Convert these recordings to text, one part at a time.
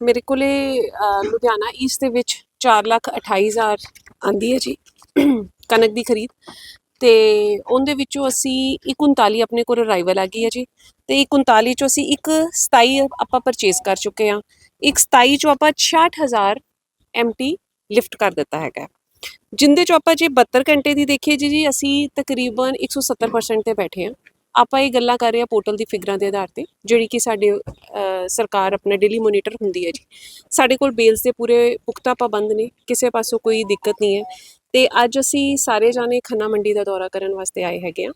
ਮੇਰੇ ਕੋਲੇ ਲੁਧਿਆਣਾ ਈਸਟ ਦੇ ਵਿੱਚ 428000 ਆਂਦੀ ਹੈ ਜੀ, ਕਣਕ ਦੀ ਖਰੀਦ। ਤੇ ਉਹਦੇ ਵਿੱਚੋਂ ਅਸੀਂ 139 ਆਪਣੇ ਕੋਲ ਅਰਾਈਵਲ ਆ ਗਈ ਹੈ ਜੀ। ਤੇ 139 ਚੋਂ ਅਸੀਂ ਇੱਕ 27 ਆਪਾਂ ਪਰਚੇਸ ਕਰ ਚੁੱਕੇ ਹਾਂ। ਇੱਕ 27 ਚੋਂ ਆਪਾਂ 66000 ਐਮਟੀ ਲਿਫਟ ਕਰ ਦਿੱਤਾ ਹੈਗਾ। ਜਿੰਦੇ ਚੋਂ ਆਪਾਂ ਜੇ 72 ਘੰਟੇ ਦੀ ਦੇਖੀਏ ਜੀ ਜੀ ਅਸੀਂ ਤਕਰੀਬਨ 170% ਤੇ ਬੈਠੇ ਹਾਂ। ਆਪਾਂ ਇਹ ਗੱਲਾਂ ਕਰ ਰਹੇ ਹਾਂ ਪੋਰਟਲ ਦੀ ਫਿਗਰਾਂ ਦੇ ਆਧਾਰ ਤੇ, ਜਿਹੜੀ ਕਿ ਸਾਡੇ ਸਰਕਾਰ ਆਪਣੇ ਡੇਲੀ ਮੋਨੀਟਰ ਹੁੰਦੀ ਹੈ ਜੀ। ਸਾਡੇ ਕੋਲ ਬੇਲਸ ਦੇ ਪੂਰੇ ਪੁਖਤਾ ਪਾਬੰਦ ਨੇ, ਕਿਸੇ ਪਾਸੋਂ ਕੋਈ ਦਿੱਕਤ ਨਹੀਂ ਹੈ। ਤੇ ਅੱਜ ਅਸੀਂ ਸਾਰੇ ਜਾਣੇ ਖੰਨਾ ਮੰਡੀ ਦਾ ਦੌਰਾ ਕਰਨ ਵਾਸਤੇ ਆਏ ਹੈਗੇ ਆ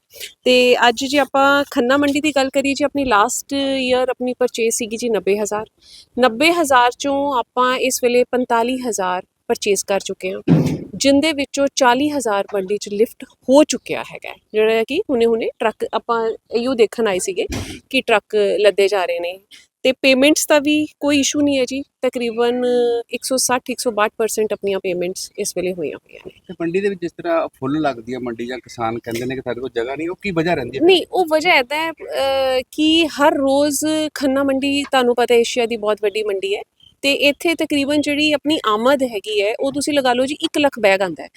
ਤੇ ਅੱਜ ਜੇ ਆਪਾਂ ਖੰਨਾ ਮੰਡੀ ਦੀ ਗੱਲ ਕਰੀਏ, ਜੀ ਆਪਣੀ ਲਾਸਟ ਈਅਰ ਆਪਣੀ ਪਰਚੇਸ ਸੀਗੀ ਜੀ 90000 90000 ਚੋਂ ਆਪਾਂ ਇਸ ਵੇਲੇ 45000 ਪਰਚੇਸ ਕਰ ਚੁੱਕੇ ਹਾਂ। ਜਿੰਦੇ ਵਿੱਚੋਂ 40000 ਮੰਡੀ ਚ ਲਿਫਟ ਹੋ ਚੁੱਕਿਆ ਹੈਗਾ। ਜਿਹੜਾ ਕਿ ਹੁਣੇ ਹੁਣੇ ਟਰੱਕ ਆਪਾਂ ਇਹੋ ਦੇਖਣ ਆਏ ਸੀਗੇ ਕਿ ਟਰੱਕ ਲੱਦੇ ਜਾ ਰਹੇ ਨੇ। ਤੇ ਪੇਮੈਂਟਸ ਦਾ ਵੀ ਕੋਈ ਇਸ਼ੂ ਨਹੀਂ ਹੈ ਜੀ। ਤਕਰੀਬਨ 160 162% ਆਪਣੀਆਂ ਪੇਮੈਂਟਸ ਇਸ ਵੇਲੇ ਹੋਈਆਂ ਹੋਈਆਂ ਨੇ। ਤੇ ਮੰਡੀ ਦੇ ਵਿੱਚ ਜਿਸ ਤਰ੍ਹਾਂ ਫੁੱਲ ਲੱਗਦੀ ਹੈ ਮੰਡੀ ਜਾਂ ਕਿਸਾਨ ਕਹਿੰਦੇ ਨੇ ਕਿ ਸਾਡੇ ਕੋਲ ਜਗ੍ਹਾ ਨਹੀਂ ਉਹ ਕੀ ਵਜ੍ਹਾ ਰਹਿੰਦੀ ਹੈ ਨਹੀਂ ਉਹ ਵਜ੍ਹਾ ਐਦਾ ਹੈ ਕਿ ਹਰ ਰੋਜ਼ ਖੰਨਾ ਮੰਡੀ ਤੁਹਾਨੂੰ ਪਤਾ ਏਸ਼ੀਆ ਦੀ ਬਹੁਤ ਵੱਡੀ ਮੰਡੀ ਹੈ। ਤੇ ਇੱਥੇ ਤਕਰੀਬਨ ਜਿਹੜੀ ਆਪਣੀ ਆਮਦ ਹੈਗੀ ਹੈ, ਉਹ ਤੁਸੀਂ ਲਗਾ ਲਓ ਜੀ 1 ਲੱਖ ਬੈਗ ਆਂਦਾ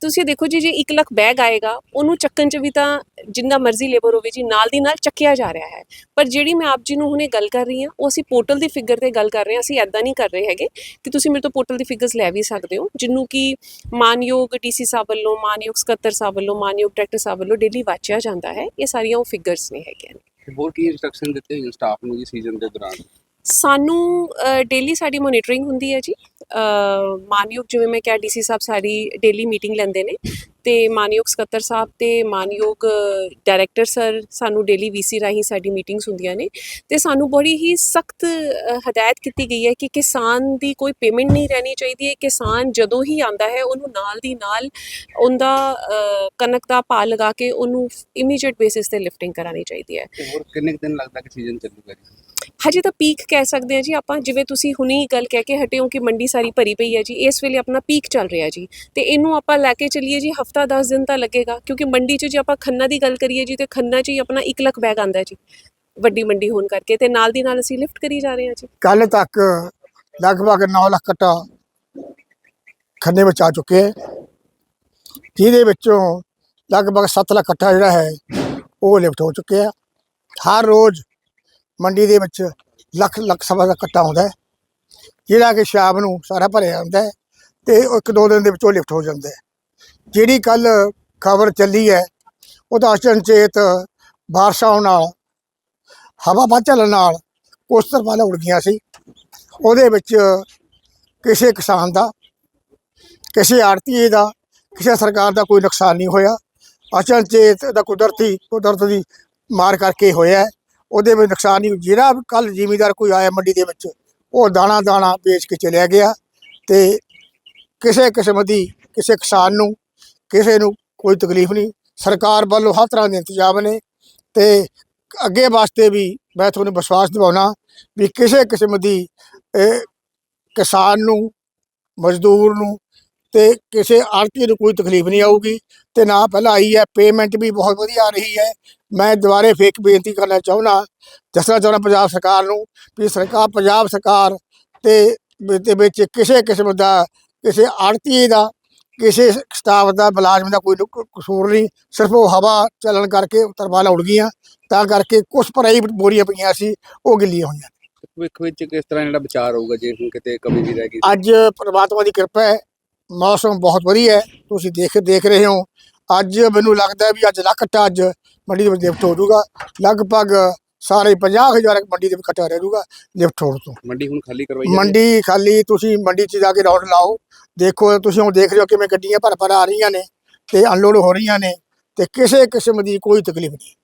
ਤੁਸੀਂ ਦੇਖੋ ਜੀ, ਜੇ 1 ਲੱਖ ਬੈਗ ਆਏਗਾ, ਉਹਨੂੰ ਚੱਕਣ ਚ ਵੀ ਤਾਂ ਜਿੰਨਾ ਮਰਜ਼ੀ ਲੇਬਰ ਹੋਵੇ ਜੀ, ਨਾਲ ਦੀ ਨਾਲ ਚੱਕਿਆ ਜਾ ਰਿਹਾ ਹੈ। ਪਰ ਜਿਹੜੀ ਮੈਂ ਆਪ ਜੀ ਨੂੰ ਹੁਣੇ ਗੱਲ ਕਰ ਰਹੀ ਹਾਂ, ਉਹ ਅਸੀਂ ਪੋਰਟਲ ਦੀ ਫਿਗਰ ਤੇ ਗੱਲ ਕਰ ਰਹੇ ਹਾਂ, ਅਸੀਂ ਐਦਾਂ ਨਹੀਂ ਕਰ ਰਹੇ ਹੈਗੇ ਕਿ ਤੁਸੀਂ ਮੇਰੇ ਤੋਂ ਪੋਰਟਲ ਦੀ ਫਿਗਰਸ ਲੈ ਵੀ ਸਕਦੇ ਹੋ ਜਿਹਨੂੰ ਕਿ ਮਾਨਯੋਗ ਡੀਸੀ ਸਾਹਿਬ ਵੱਲੋਂ, ਮਾਨਯੋਗ ਸਕੱਤਰ ਸਾਹਿਬ ਵੱਲੋਂ, ਮਾਨਯੋਗ ਡਾਇਰੈਕਟਰ ਸਾਹਿਬ ਵੱਲੋਂ ਡੇਲੀ ਵਾਚਿਆ ਜਾਂਦਾ ਹੈ। ਇਹ ਸਾਰੀਆਂ ਉਹ ਫਿਗਰਸ ਨੇ ਹੈਗੀਆਂ ਨੇ। ਹੋਰ ਕੀ ਇਨਸਟਰਕਸ਼ਨ ਦਿੱਤੇ ਹੋਏ ਸਟਾਫ ਨੂੰ ਜੀ ਸੀਜ਼ਨ ਦੇ ਦੌਰਾਨ? ਸਾਨੂੰ ਡੇਲੀ ਸਾਡੀ ਮੋਨੀਟਰਿੰਗ ਹੁੰਦੀ ਹੈ ਜੀ। ਮਾਨਯੋਗ ਜਿਵੇਂ ਮੈਂ ਕਿਹਾ ਡੀਸੀ ਸਾਹਿਬ ਸਾਡੀ ਡੇਲੀ ਮੀਟਿੰਗ ਲੈਂਦੇ ਨੇ। ਤੇ ਮਾਨਯੋਗ ਸਕੱਤਰ ਸਾਹਿਬ ਤੇ ਮਾਨਯੋਗ ਡਾਇਰੈਕਟਰ ਸਰ ਸਾਨੂੰ ਡੇਲੀ ਵੀਸੀ ਰਾਹੀਂ ਸਾਡੀ ਮੀਟਿੰਗਸ ਹੁੰਦੀਆਂ ਨੇ। ਤੇ ਸਾਨੂੰ ਬੜੀ ਹੀ ਸਖਤ ਹਦਾਇਤ ਕੀਤੀ ਗਈ ਹੈ ਕਿ ਕਿਸਾਨ ਦੀ ਕੋਈ ਪੇਮੈਂਟ ਨਹੀਂ ਰਹਿਣੀ ਚਾਹੀਦੀ ਹੈ। ਕਿਸਾਨ ਜਦੋਂ ਹੀ ਆਂਦਾ ਹੈ, ਉਹਨੂੰ ਨਾਲ ਦੀ ਨਾਲ ਉਹਦਾ ਕਣਕ ਦਾ ਭਾਅ ਲਗਾ ਕੇ ਉਹਨੂੰ ਇਮੀਡੀਏਟ ਬੇਸਿਸ ਤੇ ਲਿਫਟਿੰਗ ਕਰਾਣੀ ਚਾਹੀਦੀ ਹੈ। ਹੋਰ ਕਿੰਨੇ ਦਿਨ ਲੱਗਦਾ ਕਿ ਸੀਜ਼ਨ ਚੱਲੂਗਾ ਜੀ? ਹਜੇ ਤਾਂ ਪੀਕ ਕਹਿ ਸਕਦੇ ਹਾਂ ਜੀ ਆਪਾਂ, ਜਿਵੇਂ ਤੁਸੀਂ ਹੁਣੀ ਗੱਲ ਕਹਿ ਕੇ ਹਟੇ ਹੋ ਕਿ ਮੰਡੀ ਸਾਰੀ ਭਰੀ ਪਈ ਹੈ ਜੀ, ਇਸ ਵੇਲੇ ਆਪਣਾ ਪੀਕ ਚੱਲ ਰਿਹਾ ਜੀ। ਤੇ ਇਹਨੂੰ ਆਪਾਂ ਲੈ ਕੇ ਚੱਲੀਏ ਜੀ, ਹਫਤਾ 10 ਦਿਨ ਤਾਂ ਲੱਗੇਗਾ, ਕਿਉਂਕਿ ਮੰਡੀ 'ਚ ਜੇ ਆਪਾਂ ਖੰਨਾ ਦੀ ਗੱਲ ਕਰੀਏ ਜੀ, ਤੇ ਖੰਨਾ 'ਚ ਹੀ ਆਪਣਾ 1 ਲੱਖ ਬੈਗ ਆਂਦਾ ਜੀ, ਵੱਡੀ ਮੰਡੀ ਹੋਣ ਕਰਕੇ। ਤੇ ਨਾਲ ਦੀ ਨਾਲ ਅਸੀਂ ਲਿਫਟ ਕਰੀ ਜਾ ਰਹੇ ਹਾਂ ਜੀ। ਕੱਲ ਤੱਕ ਲਗਭਗ 9 ਲੱਖ ਕਟਾ ਖੰਨੇ ਵਿੱਚ ਆ ਚੁੱਕੇ ਹੈ। ਜਿਹਦੇ ਵਿੱਚੋਂ ਲਗਭਗ 7 ਲੱਖ ਕਟਾ ਜਿਹੜਾ ਹੈ, ਉਹ ਲਿਫਟ ਹੋ ਚੁੱਕੇ ਆ ਹਰ ਰੋਜ਼ ਮੰਡੀ ਦੇ ਵਿੱਚ ਲੱਖ ਲੱਖ ਸਵਾ ਦਾ ਕਟਾ ਆਉਂਦਾ ਹੈ। ਜਿਹੜਾ ਕਿ ਸ਼ਾਮ ਨੂੰ ਸਾਰਾ ਭਰਿਆ ਹੁੰਦਾ ਹੈ ਤੇ ਇੱਕ ਦੋ ਦਿਨ ਦੇ ਵਿੱਚ ਉਹ ਲਿਫਟ ਹੋ ਜਾਂਦਾ ਹੈ। ਜਿਹੜੀ ਕੱਲ ਖਬਰ ਚੱਲੀ ਹੈ, ਉਹਦਾ ਅਚਨਚੇਤ ਬਾਰਿਸ਼ ਆਉਣ ਨਾਲ, ਹਵਾ ਵੱਧ ਚੱਲਣ ਨਾਲ ਕੁਛ ਤਰਪਾਲਾਂ ਉੜ ਗਈਆਂ ਸੀ। ਉਹਦੇ ਵਿੱਚ ਕਿਸੇ ਕਿਸਾਨ ਦਾ, ਕਿਸੇ ਆੜਤੀਏ ਦਾ, ਕਿਸੇ ਸਰਕਾਰ ਦਾ ਕੋਈ ਨੁਕਸਾਨ ਨਹੀਂ ਹੋਇਆ। ਅਚਨਚੇਤ ਦਾ ਕੁਦਰਤੀ, ਕੁਦਰਤ ਦੀ ਮਾਰ ਕਰਕੇ ਹੋਇਆ ਉਹਦੇ ਵਿੱਚ ਨੁਕਸਾਨ ਨਹੀਂ, ਜਿਹੜਾ ਕੱਲ ਜ਼ਿਮੀਦਾਰ ਕੋਈ ਆਇਆ ਮੰਡੀ ਦੇ ਵਿੱਚ, ਉਹ ਦਾਣਾ ਦਾਣਾ ਵੇਚ ਕੇ ਚਲਿਆ ਗਿਆ ਤੇ ਕਿਸੇ ਕਿਸਮ ਦੀ ਕਿਸੇ ਕਿਸਾਨ ਨੂੰ, ਕਿਸੇ ਨੂੰ ਕੋਈ ਤਕਲੀਫ ਨਹੀਂ। ਸਰਕਾਰ ਵੱਲੋਂ ਹਰ ਤਰ੍ਹਾਂ ਦੇ ਇੰਤਜ਼ਾਮ ਨੇ ਤੇ ਅੱਗੇ ਵਾਸਤੇ ਵੀ ਮੈਂ ਤੁਹਾਨੂੰ ਵਿਸ਼ਵਾਸ ਦਿਵਾਉਣਾ ਵੀ ਕਿਸੇ ਕਿਸਮ ਦੀ ਕਿਸਾਨ ਨੂੰ, ਮਜ਼ਦੂਰ ਨੂੰ ਤੇ ਕਿਸੇ ਆੜਤੀ ਨੂੰ ਕੋਈ ਤਕਲੀਫ ਨਹੀਂ ਆਊਗੀ ਤੇ ਨਾ ਪਹਿਲਾਂ ਆਈ ਹੈ ਪੇਮੈਂਟ ਵੀ ਬਹੁਤ ਵਧੀਆ ਆ ਰਹੀ ਹੈ। ਮੈਂ ਦੁਬਾਰੇ ਫੇਕ ਬੇਨਤੀ ਕਰਨਾ ਚਾਹੁੰਦਾ ਦੱਸਣਾ ਚਾਹੁੰਦਾ ਪੰਜਾਬ ਸਰਕਾਰ ਨੂੰ ਵੀ ਸਰਕਾਰ ਪੰਜਾਬ ਸਰਕਾਰ ਤੇ ਦੇ ਵਿੱਚ ਕਿਸੇ ਕਿਸਮ ਦਾ ਕਿਸੇ ਆੜਤੀ ਦਾ ਕਿਸੇ ਸਟਾਫ ਦਾ ਮੁਲਾਜ਼ਮ ਦਾ ਕੋਈ ਕਸੂਰ ਨਹੀਂ। ਸਿਰਫ ਉਹ ਹਵਾ ਚੱਲਣ ਕਰਕੇ ਤਰਵਾਲਾ ਉੜ ਗਈਆਂ ਤਾਂ ਕਰਕੇ ਕੁਝ ਭਰਾਈ ਬੋਰੀਆਂ ਪਈਆਂ ਸੀ ਉਹ ਗਿੱਲੀਆਂ ਹੋਈਆਂ। ਭਵਿੱਖ ਵਿੱਚ ਕਿਸ ਤਰ੍ਹਾਂ ਜਿਹੜਾ ਵਿਚਾਰ ਹੋਊਗਾ ਜੇ ਹੁਣ ਕਿਤੇ ਕਮੀ ਵੀ ਰਹਿ ਗਈ ਅੱਜ ਪ੍ਰਮਾਤਮਾ ਦੀ ਕਿਰਪਾ ਹੈ ਮੌਸਮ ਬਹੁਤ ਵਧੀਆ ਹੈ। ਤੁਸੀਂ ਦੇਖ ਦੇਖ ਰਹੇ ਹੋ। ਅੱਜ ਮੈਨੂੰ ਲੱਗਦਾ ਹੈ ਵੀ ਅੱਜ ਲੱਖ ਕੱਟਾ ਅੱਜ ਮੰਡੀ ਦੇ ਵਿੱਚ ਲਿਫਟ ਹੋ ਜਾਊਗਾ। ਲਗਭਗ ਸਾਰੇ 50000 ਮੰਡੀ ਦੇ ਵਿੱਚ ਕੱਟਾ ਰਹਿ ਜਾਊਗਾ ਲਿਫਟ ਹੋਣ ਤੋਂ। ਮੰਡੀ ਹੁਣ ਖਾਲੀ ਕਰਵਾਈ। ਮੰਡੀ ਖਾਲੀ ਤੁਸੀਂ ਮੰਡੀ 'ਚ ਜਾ ਕੇ ਰਾਉਂਡ ਲਾਓ। ਦੇਖੋ ਤੁਸੀਂ ਹੁਣ ਦੇਖ ਰਹੇ ਹੋ ਕਿਵੇਂ ਗੱਡੀਆਂ ਭਰ ਭਰ ਆ ਰਹੀਆਂ ਨੇ ਤੇ ਅਨਲੋਡ ਹੋ ਰਹੀਆਂ ਨੇ ਤੇ ਕਿਸੇ ਕਿਸਮ ਦੀ ਕੋਈ ਤਕਲੀਫ ਨਹੀਂ।